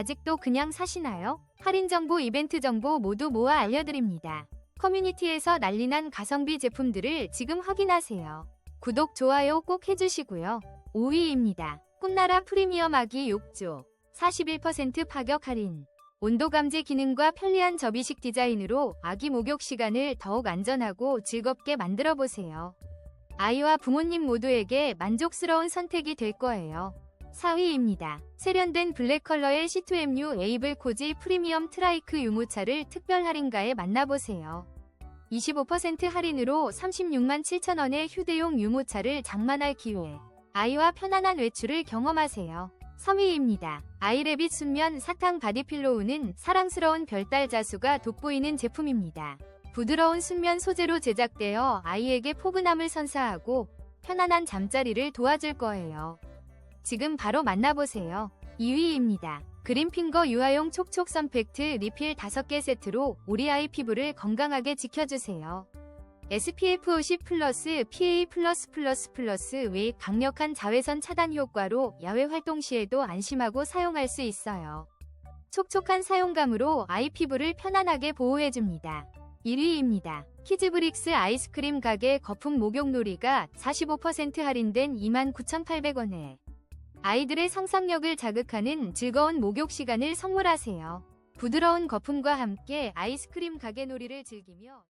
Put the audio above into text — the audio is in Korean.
아직도 그냥 사시나요? 할인 정보, 이벤트 정보 모두 모아 알려드립니다. 커뮤니티에서 난리난 가성비 제품들을 지금 확인하세요. 구독, 좋아요 꼭 해주시고요. 5위입니다. 꿈나라 프리미엄 아기 욕조 41% 파격 할인 온도 감지 기능과 편리한 접이식 디자인으로 아기 목욕 시간을 더욱 안전하고 즐겁게 만들어 보세요. 아이와 부모님 모두에게 만족스러운 선택이 될 거예요. 4위입니다. 세련된 블랙 컬러의 C2MU 에이블 코지 프리미엄 트라이크 유모차를 특별 할인가에 만나보세요. 25% 할인으로 36만 7천원의 휴대용 유모차를 장만할 기회. 아이와 편안한 외출을 경험하세요. 3위입니다. 아이래빗 순면 사탕 바디필로우는 사랑스러운 별달 자수가 돋보이는 제품입니다. 부드러운 순면 소재로 제작되어 아이에게 포근함을 선사하고 편안한 잠자리를 도와줄 거예요. 지금 바로 만나보세요. 2위입니다. 그린핑거 유아용 촉촉 선팩트 리필 5개 세트로 우리 아이 피부를 건강하게 지켜주세요. SPF 50 플러스 PA 플러스 플러스 플러스 외 강력한 자외선 차단 효과로 야외 활동 시에도 안심하고 사용할 수 있어요. 촉촉한 사용감으로 아이 피부를 편안하게 보호해줍니다. 1위입니다. 키즈브릭스 아이스크림 가게 거품 목욕놀이가 45% 할인된 29,800원에 아이들의 상상력을 자극하는 즐거운 목욕 시간을 선물하세요. 부드러운 거품과 함께 아이스크림 가게 놀이를 즐기며